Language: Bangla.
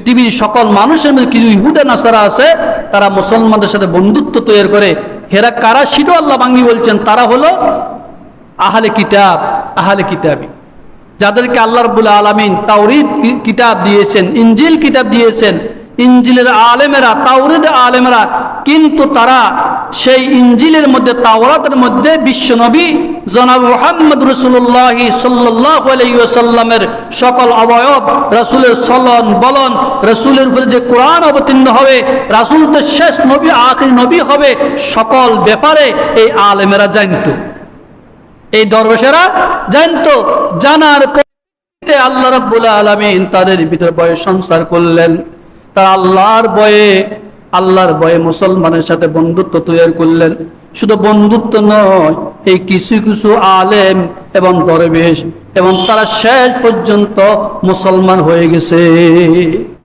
পৃথিবীর সকল মানুষের মধ্যে কিছু ইহুদা নাসারা আছে, তারা মুসলমানদের সাথে বন্ধুত্ব তৈরি করে। হেরা কারা? সেটাও আল্লাহ বাঙ্গি বলছেন, তারা হলো আহলে কিতাব, আহলে কিতাবি। যাদেরকে আল্লাহ রবুল আলমিন তাওরিদ কিতাব দিয়েছেন ইঞ্জিল কিতাব দিয়েছেন। ইঞ্জিলের আলেমেরা তাওরিদ আলেমেরা, কিন্তু তারা সেই ইঞ্জিলের মধ্যে, তাওরাতের মধ্যে বিশ্বনবী জনাব মোহাম্মদ রসুল্লাহ সাল্লাহ আলাইসাল্লামের সকল অবয়ব, রাসূলের সলন, বলন, রাসূলের উপরে যে কোরআন অবতীর্ণ হবে, রাসূল তো শেষ নবী, আখির নবী হবে, সকল ব্যাপারে এই আলেমেরা জানতো। এই দরবেশেরা জানতো, জানার পরে আল্লাহ রাব্বুল আলামিন তাদের ভিতরে বয়ে সংসার করলেন। তারা আল্লাহর বয়ে আল্লাহর বয়ে মুসলমানের সাথে বন্ধুত্ব তৈরি করলেন। শুধু বন্ধুত্ব নয়, এই কিছু কিছু আলেম এবং দরবেশ এবং তারা শেষ পর্যন্ত মুসলমান হয়ে গেছে।